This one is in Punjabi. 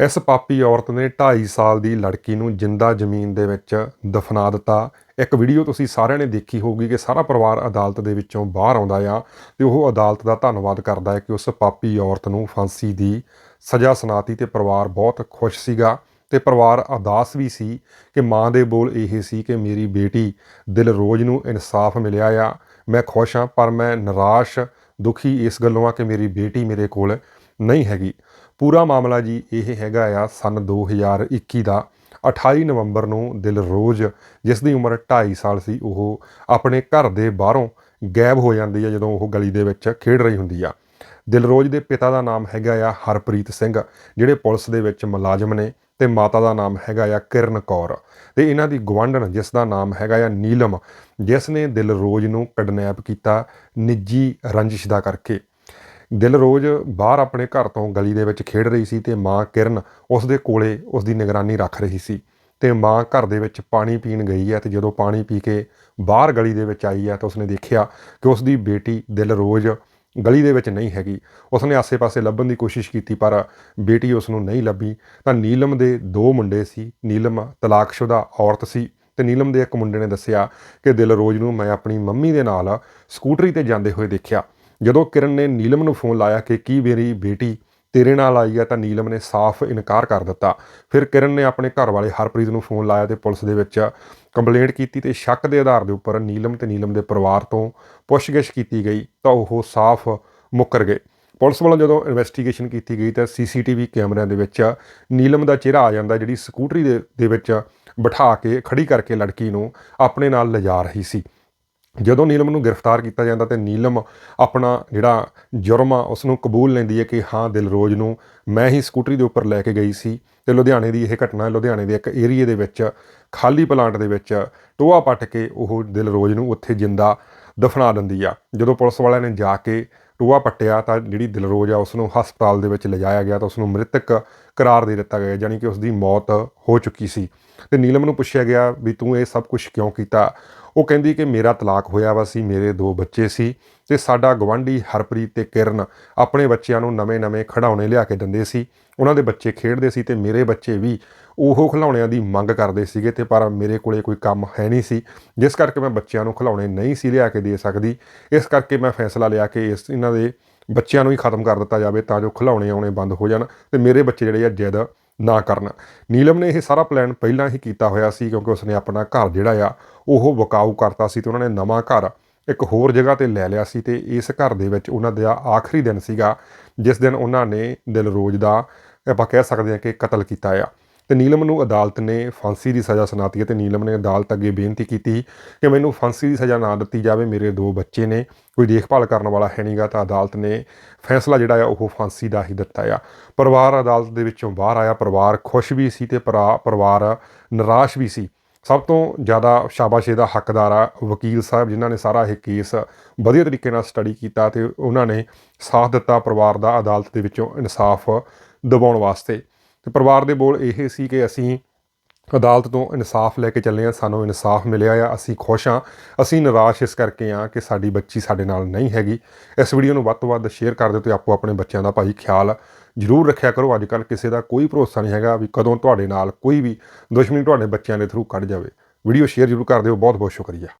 ਇਸ ਪਾਪੀ ਔਰਤ ਨੇ 2.5 ਸਾਲ ਦੀ ਲੜਕੀ ਨੂੰ ਜਿੰਦਾ ਜ਼ਮੀਨ ਦੇ ਵਿੱਚ ਦਫਨਾ ਦਿੱਤਾ। ਇੱਕ ਵੀਡੀਓ ਤੁਸੀਂ ਸਾਰਿਆਂ ਨੇ ਦੇਖੀ ਹੋਊਗੀ ਕਿ ਸਾਰਾ ਪਰਿਵਾਰ ਅਦਾਲਤ ਦੇ ਵਿੱਚੋਂ ਬਾਹਰ ਆਉਂਦਾ ਆ ਤੇ ਉਹ ਅਦਾਲਤ ਦਾ ਧੰਨਵਾਦ ਕਰਦਾ ਹੈ ਕਿ ਉਸ ਪਾਪੀ ਔਰਤ ਨੂੰ ਫਾਂਸੀ ਦੀ ਸਜ਼ਾ ਸੁਣਾਤੀ ਤੇ ਪਰਿਵਾਰ ਬਹੁਤ ਖੁਸ਼ ਸੀਗਾ ਤੇ ਪਰਿਵਾਰ ਅਦਾਸ ਵੀ ਸੀ ਕਿ ਮਾਂ ਦੇ ਬੋਲ ਇਹ ਸੀ ਕਿ ਮੇਰੀ ਬੇਟੀ ਦਿਲ ਰੋਜ਼ ਨੂੰ ਇਨਸਾਫ ਮਿਲਿਆ ਆ। ਮੈਂ ਖੁਸ਼ ਹਾਂ ਪਰ ਮੈਂ ਨਿਰਾਸ਼, ਦੁਖੀ ਇਸ ਗੱਲੋਂ ਆ ਕਿ ਮੇਰੀ ਬੇਟੀ ਮੇਰੇ ਕੋਲ ਨਹੀਂ ਹੈਗੀ। ਪੂਰਾ ਮਾਮਲਾ ਜੀ ਇਹ ਹੈਗਾ ਆ ਸਨ 2021 ਦਾ। 28 ਨਵੰਬਰ ਨੂੰ ਦਿਲਰੋਜ਼ ਜਿਸ ਦੀ ਉਮਰ 2.5 ਸਾਲ ਸੀ, ਉਹ ਆਪਣੇ ਘਰ ਦੇ ਬਾਹਰੋਂ ਗਾਇਬ ਹੋ ਜਾਂਦੀ ਹੈ ਜਦੋਂ ਉਹ ਗਲੀ ਦੇ ਵਿੱਚ ਖੇਡ ਰਹੀ ਹੁੰਦੀ ਆ। ਦਿਲਰੋਜ਼ ਦੇ ਪਿਤਾ ਦਾ ਨਾਮ ਹੈਗਾ ਆ ਹਰਪ੍ਰੀਤ ਸਿੰਘ, ਜਿਹੜੇ ਪੁਲਿਸ ਦੇ ਵਿੱਚ ਮੁਲਾਜ਼ਮ ਨੇ, ਤੇ ਮਾਤਾ ਦਾ ਨਾਮ ਹੈਗਾ ਆ ਕਿਰਨ ਕੌਰ। ਤੇ ਇਹਨਾਂ ਦੀ ਗਵਾਂਢਣ ਜਿਸ ਦਾ ਨਾਮ ਹੈਗਾ ਆ ਨੀਲਮ, ਜਿਸ ਨੇ ਦਿਲਰੋਜ਼ ਨੂੰ ਕਿਡਨੈਪ ਕੀਤਾ ਨਿੱਜੀ ਰੰਜਿਸ਼ ਦਾ ਕਰਕੇ। ਦਿਲਰੋਜ਼ ਬਾਹਰ ਆਪਣੇ ਘਰ ਤੋਂ ਗਲੀ ਦੇ ਵਿੱਚ ਖੇਡ ਰਹੀ ਸੀ ਤੇ ਮਾਂ ਕਿਰਨ ਉਸ ਦੇ ਕੋਲੇ ਉਸ ਦੀ ਨਿਗਰਾਨੀ ਰੱਖ ਰਹੀ ਸੀ। ਤੇ ਮਾਂ ਘਰ ਦੇ ਵਿੱਚ ਪਾਣੀ ਪੀਣ ਗਈ ਹੈ ਤੇ ਜਦੋਂ ਪਾਣੀ ਪੀ ਕੇ ਬਾਹਰ ਗਲੀ ਦੇ ਵਿੱਚ ਆਈ ਹੈ ਤਾਂ ਉਸਨੇ ਦੇਖਿਆ ਕਿ ਉਸ ਦੀ ਬੇਟੀ ਦਿਲਰੋਜ਼ ਗਲੀ ਦੇ ਵਿੱਚ ਨਹੀਂ ਹੈਗੀ। ਉਸਨੇ ਆਸੇ-ਪਾਸੇ ਲੱਭਣ ਦੀ ਕੋਸ਼ਿਸ਼ ਕੀਤੀ, ਪਰ ਬੇਟੀ ਉਸ ਨੂੰ ਨਹੀਂ ਲੱਭੀ। ਤਾਂ ਨੀਲਮ ਦੇ ਦੋ ਮੁੰਡੇ ਸੀ। ਨੀਲਮ ਤਲਾਕਸ਼ੁਦਾ ਔਰਤ ਸੀ ਤੇ ਨੀਲਮ ਦੇ ਇੱਕ ਮੁੰਡੇ ਨੇ ਦੱਸਿਆ ਕਿ ਦਿਲਰੋਜ਼ ਨੂੰ ਮੈਂ ਆਪਣੀ ਮੰਮੀ ਦੇ ਨਾਲ ਸਕੂਟਰੀ ਤੇ ਜਾਂਦੇ ਹੋਏ ਦੇਖਿਆ। ਜਦੋਂ ਕਿਰਨ ਨੇ ਨੀਲਮ ਨੂੰ ਫੋਨ ਲਾਇਆ ਕਿ ਕੀ ਮੇਰੀ ਬੇਟੀ ਤੇਰੇ ਨਾਲ ਆਈ ਹੈ ਤਾਂ ਨੀਲਮ ਨੇ ਸਾਫ਼ ਇਨਕਾਰ ਕਰ ਦਿੱਤਾ। ਫਿਰ ਕਿਰਨ ਨੇ ਆਪਣੇ ਘਰ ਵਾਲੇ ਹਰਪ੍ਰੀਤ ਨੂੰ ਫੋਨ ਲਾਇਆ ਤੇ ਪੁਲਿਸ ਦੇ ਵਿੱਚ ਕੰਪਲੇਂਟ ਕੀਤੀ ਤੇ ਸ਼ੱਕ ਦੇ ਆਧਾਰ ਦੇ ਉੱਪਰ ਨੀਲਮ ਤੇ ਨੀਲਮ ਦੇ ਪਰਿਵਾਰ ਤੋਂ ਪੁੱਛਗਿੱਛ ਕੀਤੀ ਗਈ ਤਾਂ ਉਹ ਸਾਫ਼ ਮੁੱਕਰ ਗਏ। ਪੁਲਿਸ ਵੱਲੋਂ ਜਦੋਂ ਇਨਵੈਸਟੀਗੇਸ਼ਨ ਕੀਤੀ ਗਈ ਤਾਂ ਸੀਸੀਟੀਵੀ ਕੈਮਰਿਆਂ ਦੇ ਵਿੱਚ ਨੀਲਮ ਦਾ ਚਿਹਰਾ ਆ ਜਾਂਦਾ ਜਿਹੜੀ ਸਕੂਟਰੀ ਦੇ ਦੇ ਵਿੱਚ ਬਿਠਾ ਕੇ ਖੜੀ ਕਰਕੇ ਲੜਕੀ ਨੂੰ ਆਪਣੇ ਨਾਲ ਲਿਜਾ ਰਹੀ ਸੀ। ਜਦੋਂ ਨੀਲਮ ਨੂੰ ਗ੍ਰਿਫਤਾਰ ਕੀਤਾ ਜਾਂਦਾ ਤੇ ਨੀਲਮ ਆਪਣਾ ਜਿਹੜਾ ਜੁਰਮ ਆ ਉਸ ਨੂੰ ਕਬੂਲ ਲੈਂਦੀ ਹੈ ਕਿ ਹਾਂ, ਦਿਲਰੋਜ਼ ਨੂੰ ਮੈਂ ਹੀ ਸਕੂਟਰੀ ਦੇ ਉੱਪਰ ਲੈ ਕੇ ਗਈ ਸੀ ਤੇ ਲੁਧਿਆਣੇ ਦੀ ਇਹ ਘਟਨਾ ਲੁਧਿਆਣੇ ਦੇ ਇੱਕ ਏਰੀਏ ਦੇ ਵਿੱਚ, ਖਾਲੀ ਪਲਾਂਟ ਦੇ ਵਿੱਚ ਟੋਆ ਪੱਟ ਕੇ ਉਹ ਦਿਲਰੋਜ਼ ਨੂੰ ਉੱਥੇ ਜਿੰਦਾ ਦਫਨਾ ਦਿੰਦੀ ਆ। ਜਦੋਂ ਪੁਲਿਸ ਵਾਲਿਆਂ ਨੇ ਜਾ ਕੇ ਟੋਆ ਪੱਟਿਆ ਤਾਂ ਜਿਹੜੀ ਦਿਲਰੋਜ਼ ਆ ਉਸ ਨੂੰ ਹਸਪਤਾਲ ਦੇ ਵਿੱਚ ਲਿਜਾਇਆ ਗਿਆ ਤਾਂ ਉਸ ਨੂੰ ਮ੍ਰਿਤਕ ਕਰਾਰ ਦੇ ਦਿੱਤਾ ਗਿਆ ਯਾਨੀ ਕਿ ਉਸ ਦੀ ਮੌਤ ਹੋ ਚੁੱਕੀ ਸੀ। ਤੇ ਨੀਲਮ ਨੂੰ ਪੁੱਛਿਆ ਗਿਆ ਵੀ ਤੂੰ ਇਹ ਸਭ ਕੁਝ ਕਿਉਂ ਕੀਤਾ? ਉਹ ਕਹਿੰਦੀ ਕਿ ਮੇਰਾ ਤਲਾਕ ਹੋਇਆ ਵਾ ਸੀ, ਮੇਰੇ ਦੋ ਬੱਚੇ ਸੀ ਤੇ ਸਾਡਾ ਗਵਾਂਢੀ ਹਰਪ੍ਰੀਤ ਤੇ ਕਿਰਨ ਆਪਣੇ ਬੱਚਿਆਂ ਨੂੰ ਨਵੇਂ-ਨਵੇਂ ਖਿਡੌਣੇ ਲਿਆ ਕੇ ਦਿੰਦੇ ਸੀ। ਉਹਨਾਂ ਦੇ ਬੱਚੇ ਖੇਡਦੇ ਸੀ ਤੇ ਮੇਰੇ ਬੱਚੇ ਵੀ ਉਹ ਖਿਡੌਣਿਆਂ ਦੀ ਮੰਗ ਕਰਦੇ ਸੀਗੇ ਤੇ ਪਰ ਮੇਰੇ ਕੋਲੇ ਕੋਈ ਕੰਮ ਹੈ ਨਹੀਂ ਸੀ, ਜਿਸ ਕਰਕੇ ਮੈਂ ਬੱਚਿਆਂ ਨੂੰ ਖਿਡੌਣੇ ਨਹੀਂ ਸੀ ਲਿਆ ਕੇ ਦੇ ਸਕਦੀ। ਇਸ ਕਰਕੇ ਮੈਂ ਫੈਸਲਾ ਲਿਆ ਕਿ ਇਸ ਇਹਨਾਂ ਦੇ ਬੱਚਿਆਂ ਨੂੰ ਹੀ ਖਤਮ ਕਰ ਦਿੱਤਾ ਜਾਵੇ ਤਾਂ ਜੋ ਖਿਡੌਣੇ ਆਉਣੇ ਬੰਦ ਹੋ ਜਾਣ ਤੇ ਮੇਰੇ ਬੱਚੇ ਜਿਹੜੇ ਆ ਜਿੱਦ ਨਾ ਕਰਨ। ਨੀਲਮ ਨੇ ਇਹ ਸਾਰਾ ਪਲਾਨ ਪਹਿਲਾਂ ਹੀ ਕੀਤਾ ਹੋਇਆ ਸੀ ਕਿਉਂਕਿ ਉਸਨੇ ਆਪਣਾ ਘਰ ਜਿਹੜਾ ਆ, ਉਹ ਵਕਾਊ ਕਰਤਾ ਸੀ ਤੇ ਉਹਨਾਂ ਨੇ ਨਵਾਂ ਘਰ ਇੱਕ ਹੋਰ ਜਗ੍ਹਾ ਤੇ ਲੈ ਲਿਆ ਸੀ ਤੇ ਇਸ ਘਰ ਦੇ ਵਿੱਚ ਉਹਨਾਂ ਦਾ ਆਖਰੀ ਦਿਨ ਸੀਗਾ, ਜਿਸ ਦਿਨ ਉਹਨਾਂ ਨੇ ਦਿਲਰੋਜ਼ ਦਾ ਆਪਾਂ ਕਹਿ ਸਕਦੇ ਹਾਂ ਕਿ ਕਤਲ ਕੀਤਾ ਆ। ਤੇ ਨੀਲਮ ਨੂੰ ਅਦਾਲਤ ਨੇ ਫਾਂਸੀ ਦੀ ਸਜ਼ਾ ਸੁਣਾਤੀ ਹੈ ਤੇ ਨੀਲਮ ਨੇ ਅਦਾਲਤ ਅੱਗੇ ਬੇਨਤੀ ਕੀਤੀ ਕਿ ਮੈਨੂੰ ਫਾਂਸੀ ਦੀ ਸਜ਼ਾ ਨਾ ਦਿੱਤੀ ਜਾਵੇ, ਮੇਰੇ ਦੋ ਬੱਚੇ ਨੇ, ਕੋਈ ਦੇਖਭਾਲ ਕਰਨ ਵਾਲਾ ਹੈ ਨਹੀਂਗਾ ਤਾਂ ਅਦਾਲਤ ਨੇ ਫੈਸਲਾ ਜਿਹੜਾ ਆ, ਉਹ ਫਾਂਸੀ ਦਾ ਹੀ ਦਿੱਤਾ ਆ। ਪਰਿਵਾਰ ਅਦਾਲਤ ਦੇ ਵਿੱਚੋਂ ਬਾਹਰ ਆਇਆ, ਪਰਿਵਾਰ ਖੁਸ਼ ਵੀ ਸੀ ਤੇ ਪਰਿਵਾਰ ਨਿਰਾਸ਼ ਵੀ ਸੀ। ਸਭ ਤੋਂ ਜ਼ਿਆਦਾ ਸ਼ਾਬਾਸ਼ੇ ਦਾ ਹੱਕਦਾਰ ਆ, ਵਕੀਲ ਸਾਹਿਬ, ਜਿਨ੍ਹਾਂ ਨੇ ਸਾਰਾ ਇਹ ਕੇਸ ਵਧੀਆ ਤਰੀਕੇ ਨਾਲ ਸਟੱਡੀ ਕੀਤਾ ਤੇ ਉਹਨਾਂ ਨੇ ਸਾਥ ਦਿੱਤਾ ਪਰਿਵਾਰ ਦਾ ਅਦਾਲਤ ਦੇ ਵਿੱਚੋਂ ਇਨਸਾਫ ਦਿਵਾਉਣ ਵਾਸਤੇ। ਤੇ ਪਰਿਵਾਰ ਦੇ ਬੋਲ ਇਹ ਸੀ ਕਿ ਅਸੀਂ ਅਦਾਲਤ ਤੋਂ ਇਨਸਾਫ ਲੈ ਕੇ ਚੱਲੇ ਆ ਸਾਨੂੰ ਇਨਸਾਫ ਮਿਲਿਆ ਆ, ਅਸੀਂ ਖੁਸ਼ ਆ ਅਸੀਂ ਨਿਰਾਸ਼ ਇਸ ਕਰਕੇ ਆ ਕਿ ਸਾਡੀ ਬੱਚੀ ਸਾਡੇ ਨਾਲ ਨਹੀਂ ਹੈਗੀ। ਇਸ ਵੀਡੀਓ ਨੂੰ ਵੱਧ ਤੋਂ ਵੱਧ ਸ਼ੇਅਰ ਕਰ ਦਿਓ ਤੇ ਆਪੋ ਆਪਣੇ ਬੱਚਿਆਂ ਦਾ ਭਾਈ ਖਿਆਲ ਜ਼ਰੂਰ ਰੱਖਿਆ ਕਰੋ। ਅੱਜ ਕੱਲ ਕਿਸੇ ਦਾ ਕੋਈ ਭਰੋਸਾ ਨਹੀਂ ਹੈਗਾ ਵੀ ਕਦੋਂ ਤੁਹਾਡੇ ਨਾਲ ਕੋਈ ਵੀ ਦੁਸ਼ਮਣੀ ਤੁਹਾਡੇ ਬੱਚਿਆਂ ਦੇ ਥਰੂ ਕੱਢ ਜਾਵੇ। ਵੀਡੀਓ ਸ਼ੇਅਰ ਜ਼ਰੂਰ ਕਰ ਦਿਓ। ਬਹੁਤ ਬਹੁਤ ਸ਼ੁਕਰੀਆ।